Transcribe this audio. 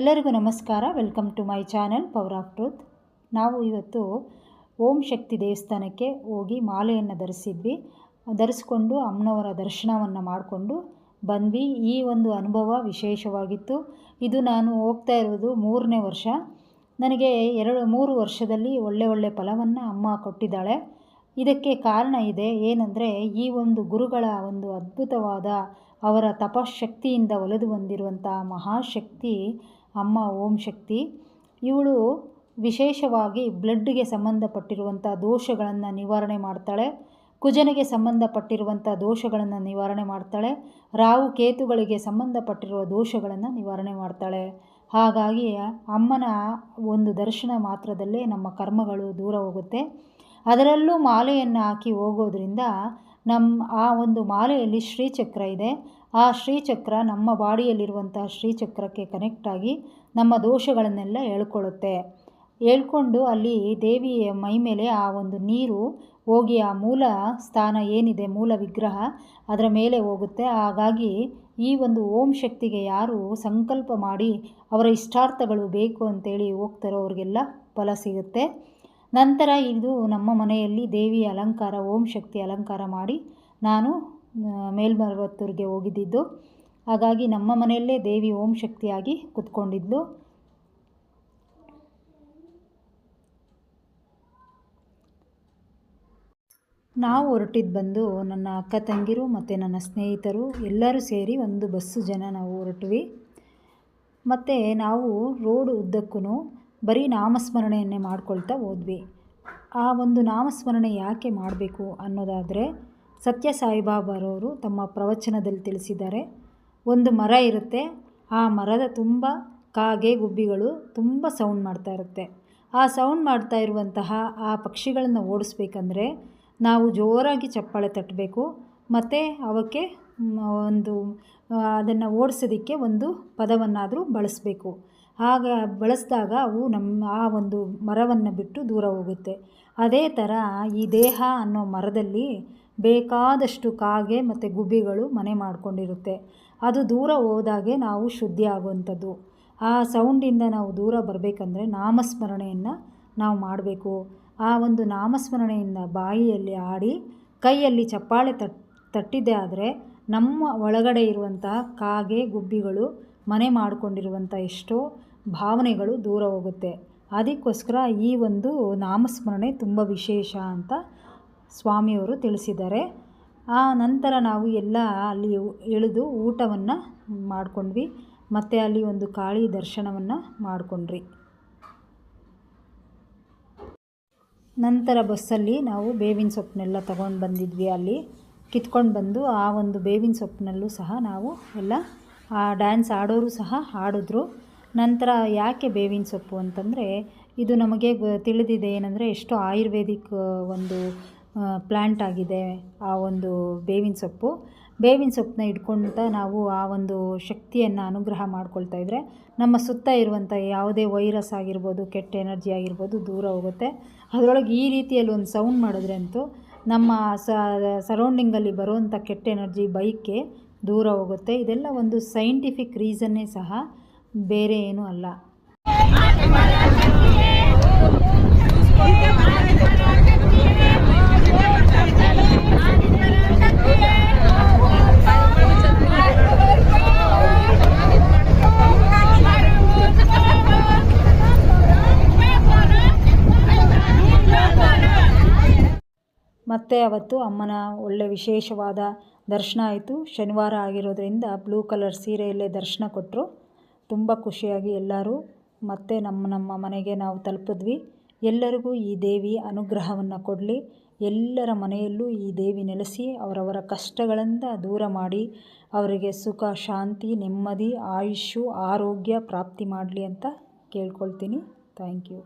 ಎಲ್ಲರಿಗೂ ನಮಸ್ಕಾರ. Welcome to my channel power of truth. ನಾವು ಇವತ್ತು ಓಂ ಶಕ್ತಿ ದೇವಸ್ಥಾನಕ್ಕೆ ಹೋಗಿ ಮಾಲೆಯನ್ನು ಧರಿಸಿದ್ವಿ. ಧರಿಸ್ಕೊಂಡು ಅಮ್ಮನವರ ದರ್ಶನವನ್ನು ಮಾಡಿಕೊಂಡು ಬಂದ್ವಿ. ಈ ಒಂದು ಅನುಭವ ವಿಶೇಷವಾಗಿತ್ತು. ಇದು ನಾನು ಹೋಗ್ತಾ ಇರೋದು ಮೂರನೇ ವರ್ಷ. ನನಗೆ ಎರಡು, ಮೂರು ವರ್ಷದಲ್ಲಿ ಒಳ್ಳೆ ಒಳ್ಳೆ ಫಲವನ್ನು ಅಮ್ಮ ಕೊಟ್ಟಿದ್ದಾಳೆ. ಇದಕ್ಕೆ ಕಾರಣ ಇದೆ ಏನಂದರೆ, ಈ ಒಂದು ಗುರುಗಳ ಒಂದು ಅದ್ಭುತವಾದ ಅವರ ತಪಶಕ್ತಿಯಿಂದ ಒಲೆದು ಬಂದಿರುವಂಥ ಮಹಾಶಕ್ತಿ ಅಮ್ಮ ಓಂ ಶಕ್ತಿ, ಇವಳು ವಿಶೇಷವಾಗಿ ಬ್ಲಡ್ಗೆ ಸಂಬಂಧಪಟ್ಟಿರುವಂಥ ದೋಷಗಳನ್ನು ನಿವಾರಣೆ ಮಾಡ್ತಾಳೆ, ಕುಜನಿಗೆ ಸಂಬಂಧಪಟ್ಟಿರುವಂಥ ದೋಷಗಳನ್ನು ನಿವಾರಣೆ ಮಾಡ್ತಾಳೆ ರಾವು ಕೇತುಗಳಿಗೆ ಸಂಬಂಧಪಟ್ಟಿರುವ ದೋಷಗಳನ್ನು ನಿವಾರಣೆ ಮಾಡ್ತಾಳೆ. ಹಾಗಾಗಿ ಅಮ್ಮನ ಒಂದು ದರ್ಶನ ಮಾತ್ರದಲ್ಲೇ ನಮ್ಮ ಕರ್ಮಗಳು ದೂರ ಹೋಗುತ್ತೆ. ಅದರಲ್ಲೂ ಮಾಲೆಯನ್ನು ಹಾಕಿ ಹೋಗೋದ್ರಿಂದ ನಮ್ಮ ಆ ಒಂದು ಮಾಲೆಯಲ್ಲಿ ಶ್ರೀಚಕ್ರ ಇದೆ. ಆ ಶ್ರೀಚಕ್ರ ನಮ್ಮ ಬಾಡಿಯಲ್ಲಿರುವಂಥ ಶ್ರೀಚಕ್ರಕ್ಕೆ ಕನೆಕ್ಟ್ ಆಗಿ ನಮ್ಮ ದೋಷಗಳನ್ನೆಲ್ಲ ಹೇಳ್ಕೊಳ್ಳುತ್ತೆ ಹೇಳ್ಕೊಂಡು ಅಲ್ಲಿ ದೇವಿಯ ಮೈ ಮೇಲೆ ಆ ಒಂದು ನೀರು ಹೋಗಿ ಆ ಮೂಲ ಸ್ಥಾನ ಏನಿದೆ, ಮೂಲ ವಿಗ್ರಹ ಅದರ ಮೇಲೆ ಹೋಗುತ್ತೆ. ಹಾಗಾಗಿ ಈ ಒಂದು ಓಂ ಶಕ್ತಿಗೆ ಯಾರು ಸಂಕಲ್ಪ ಮಾಡಿ ಅವರ ಇಷ್ಟಾರ್ಥಗಳು ಬೇಕು ಅಂತೇಳಿ ಹೋಗ್ತಾರೋ ಅವ್ರಿಗೆಲ್ಲ ಫಲ ಸಿಗುತ್ತೆ. ನಂತರ ಇದು ನಮ್ಮ ಮನೆಯಲ್ಲಿ ದೇವಿ ಅಲಂಕಾರ, ಓಂ ಶಕ್ತಿ ಅಲಂಕಾರ ಮಾಡಿ ನಾನು ಮೇಲ್ಮರವತ್ತೂರಿಗೆ ಹೋಗಿದ್ದಿದ್ದು ಹಾಗಾಗಿ ನಮ್ಮ ಮನೆಯಲ್ಲೇ ದೇವಿ ಓಂ ಶಕ್ತಿಯಾಗಿ ಕುತ್ಕೊಂಡಿದ್ಲು. ನಾವು ಹೊರಟಿದ್ದು ಬಂದು ನನ್ನ ಅಕ್ಕ ತಂಗಿರು ಮತ್ತು ನನ್ನ ಸ್ನೇಹಿತರು ಎಲ್ಲರೂ ಸೇರಿ ಒಂದು ಬಸ್ಸು ಜನ ನಾವು ಹೊರಟ್ವಿ. ಮತ್ತು ನಾವು ರೋಡ್ ಉದ್ದಕ್ಕೂ ಬರೀ ನಾಮಸ್ಮರಣೆಯನ್ನೇ ಮಾಡ್ಕೊಳ್ತಾ ಹೋದ್ವಿ. ಆ ಒಂದು ನಾಮಸ್ಮರಣೆ ಯಾಕೆ ಮಾಡಬೇಕು ಅನ್ನೋದಾದರೆ, ಸತ್ಯ ಸಾಯಿಬಾಬಾರವರು ತಮ್ಮ ಪ್ರವಚನದಲ್ಲಿ ತಿಳಿಸಿದ್ದಾರೆ, ಒಂದು ಮರ ಇರುತ್ತೆ, ಆ ಮರದ ತುಂಬ ಕಾಗೆ ಗುಬ್ಬಿಗಳು ತುಂಬ ಸೌಂಡ್ ಮಾಡ್ತಾ ಇರುತ್ತೆ. ಆ ಸೌಂಡ್ ಮಾಡ್ತಾ ಇರುವಂತಹ ಆ ಪಕ್ಷಿಗಳನ್ನು ಓಡಿಸ್ಬೇಕಂದ್ರೆ ನಾವು ಜೋರಾಗಿ ಚಪ್ಪಾಳೆ ತಟ್ಟಬೇಕು, ಮತ್ತು ಅವಕ್ಕೆ ಒಂದು, ಅದನ್ನು ಓಡಿಸೋದಕ್ಕೆ ಒಂದು ಪದವನ್ನಾದರೂ ಬಳಸಬೇಕು. ಆಗ ಬಳಸಿದಾಗ ಅವು ನಮ್ಮ ಆ ಒಂದು ಮರವನ್ನು ಬಿಟ್ಟು ದೂರ ಹೋಗುತ್ತೆ. ಅದೇ ಥರ ಈ ದೇಹ ಅನ್ನೋ ಮರದಲ್ಲಿ ಬೇಕಾದಷ್ಟು ಕಾಗೆ ಮತ್ತು ಗುಬ್ಬಿಗಳು ಮನೆ ಮಾಡಿಕೊಂಡಿರುತ್ತೆ. ಅದು ದೂರ ಹೋದಾಗೆ ನಾವು ಶುದ್ಧಿ ಆಗುವಂಥದ್ದು ಆ ಸೌಂಡಿಂದ ನಾವು ದೂರ ಬರಬೇಕಂದ್ರೆ ನಾಮಸ್ಮರಣೆಯನ್ನು ನಾವು ಮಾಡಬೇಕು. ಆ ಒಂದು ನಾಮಸ್ಮರಣೆಯಿಂದ ಬಾಯಿಯಲ್ಲಿ ಆಡಿ, ಕೈಯಲ್ಲಿ ಚಪ್ಪಾಳೆ ತಟ್ ತಟ್ಟಿದ್ದೆ ಆದರೆ ನಮ್ಮ ಒಳಗಡೆ ಇರುವಂತಹ ಕಾಗೆ, ಗುಬ್ಬಿಗಳು ಮನೆ ಮಾಡಿಕೊಂಡಿರುವಂಥ ಎಷ್ಟೋ ಭಾವನೆಗಳು ದೂರ ಹೋಗುತ್ತೆ. ಅದಕ್ಕೋಸ್ಕರ ಈ ಒಂದು ನಾಮಸ್ಮರಣೆ ತುಂಬ ವಿಶೇಷ ಅಂತ ಸ್ವಾಮಿಯವರು ತಿಳಿಸಿದ್ದಾರೆ. ಆ ನಂತರ ನಾವು ಎಲ್ಲ ಅಲ್ಲಿ ಇಳಿದು ಊಟವನ್ನು ಮಾಡಿಕೊಂಡ್ವಿ. ಮತ್ತು ಅಲ್ಲಿ ಒಂದು ಕಾಳಿ ದರ್ಶನವನ್ನು ಮಾಡಿಕೊಂಡ್ರಿ. ನಂತರ ಬಸ್ಸಲ್ಲಿ ನಾವು ಬೇವಿನ ಸೊಪ್ಪನ್ನೆಲ್ಲ ತಗೊಂಡು ಬಂದಿದ್ವಿ ಅಲ್ಲಿ. ಕಿತ್ಕೊಂಡು ಬಂದು ಆ ಒಂದು ಬೇವಿನ ಸೊಪ್ಪಿನಲ್ಲೂ ಸಹ ನಾವು ಎಲ್ಲ, ಆ ಡ್ಯಾನ್ಸ್ ಆಡೋರು ಸಹ ಆಡಿದ್ರು ನಂತರ ಯಾಕೆ ಬೇವಿನ ಸೊಪ್ಪು ಅಂತಂದರೆ ಇದು ನಮಗೆ ತಿಳಿದಿದೆ ಏನಂದರೆ ಎಷ್ಟು ಆಯುರ್ವೇದಿಕ್ ಒಂದು ಪ್ಲ್ಯಾಂಟ್ ಆಗಿದೆ ಆ ಒಂದು ಬೇವಿನ ಸೊಪ್ಪು. ಬೇವಿನ ಸೊಪ್ಪನ್ನ ಇಟ್ಕೊಂತ ನಾವು ಆ ಒಂದು ಶಕ್ತಿಯನ್ನು ಅನುಗ್ರಹ ಮಾಡ್ಕೊಳ್ತಾ ಇದ್ದರೆ ನಮ್ಮ ಸುತ್ತ ಇರುವಂಥ ಯಾವುದೇ ವೈರಸ್ ಆಗಿರ್ಬೋದು, ಕೆಟ್ಟ ಎನರ್ಜಿ ಆಗಿರ್ಬೋದು ದೂರ ಹೋಗುತ್ತೆ. ಅದರೊಳಗೆ ಈ ರೀತಿಯಲ್ಲಿ ಒಂದು ಸೌಂಡ್ ಮಾಡಿದ್ರೆ ಅಂತೂ ನಮ್ಮ ಸರೌಂಡಿಂಗಲ್ಲಿ ಬರುವಂಥ ಕೆಟ್ಟ ಎನರ್ಜಿ ಬೈಕ್ಗೆ ದೂರ ಹೋಗುತ್ತೆ. ಇದೆಲ್ಲ ಒಂದು ಸೈಂಟಿಫಿಕ್ ರೀಸನ್ನೇ ಸಹ ಬೇರೆ ಏನೂ ಅಲ್ಲ. ಮತ್ತೆ ಅವತ್ತು ಅಮ್ಮನ ಒಳ್ಳೆ ವಿಶೇಷವಾದ ದರ್ಶನ ಆಯಿತು. ಶನಿವಾರ ಆಗಿರೋದ್ರಿಂದ ಬ್ಲೂ ಕಲರ್ ಸೀರೆಯಲ್ಲೇ ದರ್ಶನ ಕೊಟ್ಟರು ತುಂಬ ಖುಷಿಯಾಗಿ ಎಲ್ಲರೂ ಮತ್ತೆ ನಮ್ಮ ನಮ್ಮ ಮನೆಗೆ ನಾವು ತಲುಪಿದ್ವಿ. ಎಲ್ಲರಿಗೂ ಈ ದೇವಿ ಅನುಗ್ರಹವನ್ನು ಕೊಡಲಿ. ಎಲ್ಲರ ಮನೆಯಲ್ಲೂ ಈ ದೇವಿ ನೆಲೆಸಿ ಅವರವರ ಕಷ್ಟಗಳಿಂದ ದೂರ ಮಾಡಿ ಅವರಿಗೆ ಸುಖ, ಶಾಂತಿ, ನೆಮ್ಮದಿ, ಆಯುಷ್ಯು, ಆರೋಗ್ಯ ಪ್ರಾಪ್ತಿ ಮಾಡಲಿ ಅಂತ ಕೇಳ್ಕೊಳ್ತೀನಿ. Thank you.